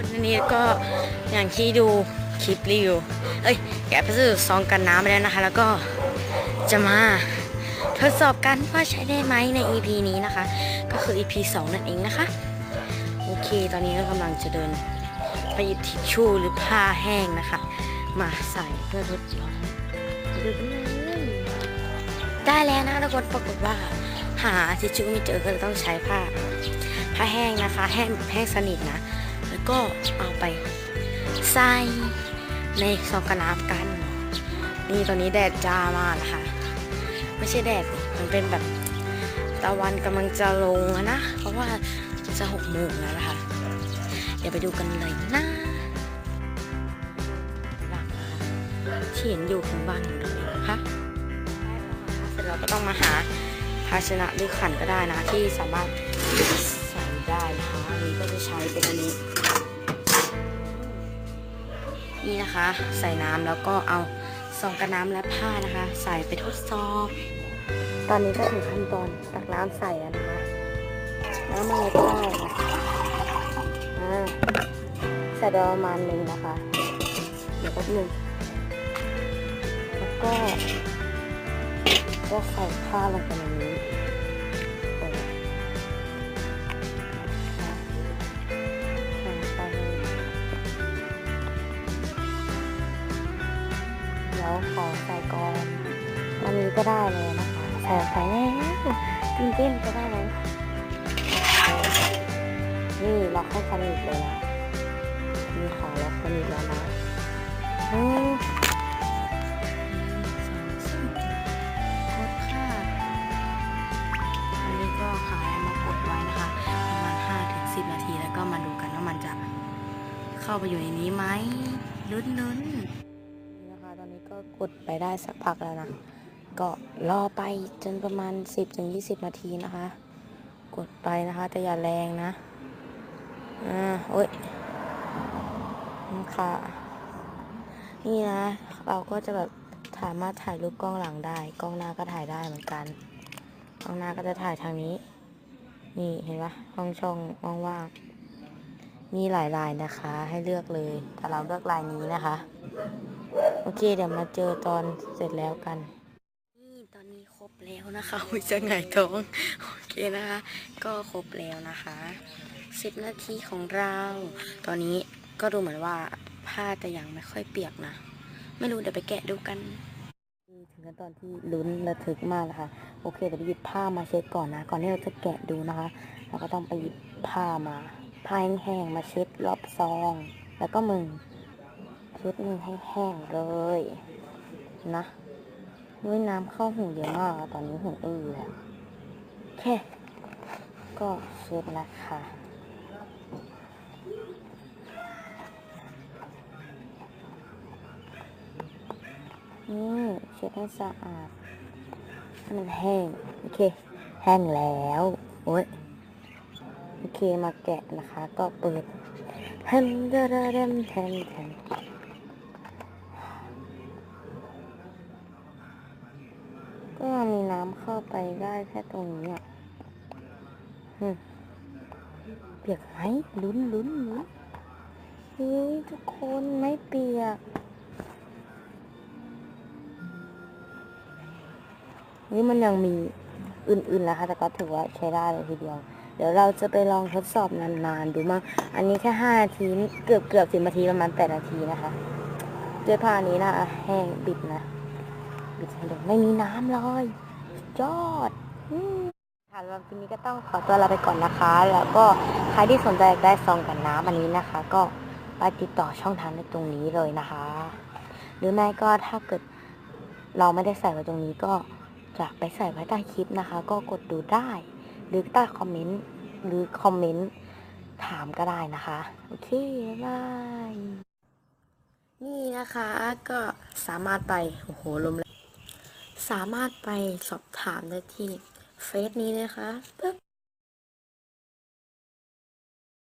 คนนี้ก็อย่างที่ดูคลิปรีวิวเอ้ยแกะพัสดุซองกันน้ำไปแล้วนะคะ แล้วก็จะมาทดสอบกันว่าใช้ได้ไหมใน EP นี้นะคะ ก็คือ EP 2 นั่นเองนะคะ โอเค ตอนนี้ก็กำลังจะเดินไปหยิบทิชชู่หรือผ้าแห้งนะคะ มาใส่เพื่อทดลองดูกันได้แล้วนะทุกคนปรากฏว่า หาทิชชู่ไม่เจอก็เลยต้องใช้ผ้าผ้าแห้งนะคะ แห้งแห้งสนิทนะ ก็เอาไปใส่ในซองกระน้ำกัน นี่ตอนนี้แดดจ้ามากนะคะไม่ใช่แดดมันเป็นแบบตะวันกำลังจะลงนะ เพราะว่าจะหกโมงแล้วนะคะ เดี๋ยวไปดูกันเลยนะหลังร้านที่เห็นอยู่ข้างบ้านของเรานะคะเสร็จเราก็ต้องมาหาภาชนะหรือขันก็ได้นะที่สามารถใส่ได้นะคะอันนี้ก็จะใช้เป็นอันนี้ นี่นะคะ ใส่น้ำแล้วก็เอาซองกับน้ำและผ้านะคะ ใส่ไปทดสอบ ตอนนี้ก็ถึงขั้นตอนตักน้ำใส่แล้วนะคะน้ำมันผ้านะคะอ่าใส่ประมาณหนึ่งนะคะ เดี๋ยวแป๊บหนึ่งแล้วก็จะใส่ผ้าลงไปในนี้ ใส่ก่อนอันนี้ก็ได้เลยนะคะใส่ใส่แล้วตื่นเต้นก็ได้เลยนี่ล็อกให้สนิทเลยนะมีขาล็อกสนิทแล้วนะองสามกดค่ะอันนี้ก็หายมากดไว้นะคะประมาณ5ถึง10นาทีแล้วก็มาดูกันว่ามันจะเข้าไปอยู่ในนี้ไหมลุ้นๆ ตอนนี้ก็กดไปได้สักพักแล้วนะ ก็รอไปจนประมาณ 10-20 นาทีนะคะ กดไปนะคะ แต่อย่าแรงนะ อ่าโอ๊ยค่ะ นี่นะ เราก็จะแบบสามารถถ่ายรูปกล้องหลังได้ กล้องหน้าก็ถ่ายได้เหมือนกัน กล้องหน้าก็จะถ่ายทางนี้ นี่เห็นปะห้องช่องว่างๆมีหลายลายนะคะ ให้เลือกเลย แต่เราเลือกลายนี้นะคะ อเค เดี๋ยวมาเจอตอนเสร็จแล้วกัน นี่ตอนนี้ครบแล้วนะคะอุ้ยจะไงายท้อง โอเคนะคะ ก็ครบแล้วนะคะสิบนาทีของเรา ตอนนี้ก็ดูเหมือนว่าผ้าจะยังไม่ค่อยเปียกนะ ไม่รู้เดี๋ยวไปแกะดูกันถึงขั้นตอนที่ลุ้นระทึกมากนะคะ โอเคเดี๋ยวไปหยิบผ้ามาเช็ดก่อนนะ ก่อนที่เราจะแกะดูนะคะ เราก็ต้องไปหยิบผ้ามาผ้าแห้งๆมาเช็ดรอบซอง แล้วก็มือเช็ดมือให้แห้งเลยนะด้วยน้ำเข้าหูเยอะมากตอนนี้หูอื้อแล้วแค่ก็เช็ดแล้วค่ะนี่เช็ดให้สะอาดให้มันแห้งโอเค แห้งแล้วโอ้ยโอเคมาแกะนะคะ ก็เปิดแฮมเดอร์เดมแฮมแฮม ก็มีน้ำเข้าไปได้แค่ตรงนี้อะหึเปียกไหมลุ้นลุ้นลุ้นเฮ้ยทุกคนไม่เปียกนี่มันยังมีอื่นๆนะคะ แต่ก็ถือว่าใช้ได้เลยทีเดียว เดี๋ยวเราจะไปลองทดสอบนานๆ ดูมั่งอันนี้แค่ห้านาทีเกือบเกือบสิบนาทีประมาณแปดนาทีนะคะ ด้วยผ้านี้นะอะแห้งบิดนะ บิดให้ดูไม่มีน้ำเลยยอดค่ะสำหรับคลิปนี้ก็ต้องขอตัวลาไปก่อนนะคะ แล้วก็ใครที่สนใจอยากได้ซองกันน้ำอันนี้นะคะ ก็ไปติดต่อช่องทางในตรงนี้เลยนะคะ หรือไม่ก็ถ้าเกิดเราไม่ได้ใส่ไว้ตรงนี้ก็จะไปใส่ไว้ใต้คลิปนะคะ ก็กดดูได้ หรือใต้คอมเมนต์หรือคอมเมนต์ถามก็ได้นะคะ โอเคบายนี่นะคะก็สามารถไป โอ้โหลมแรง สามารถไปสอบถามได้ที่เฟซนี้นะคะ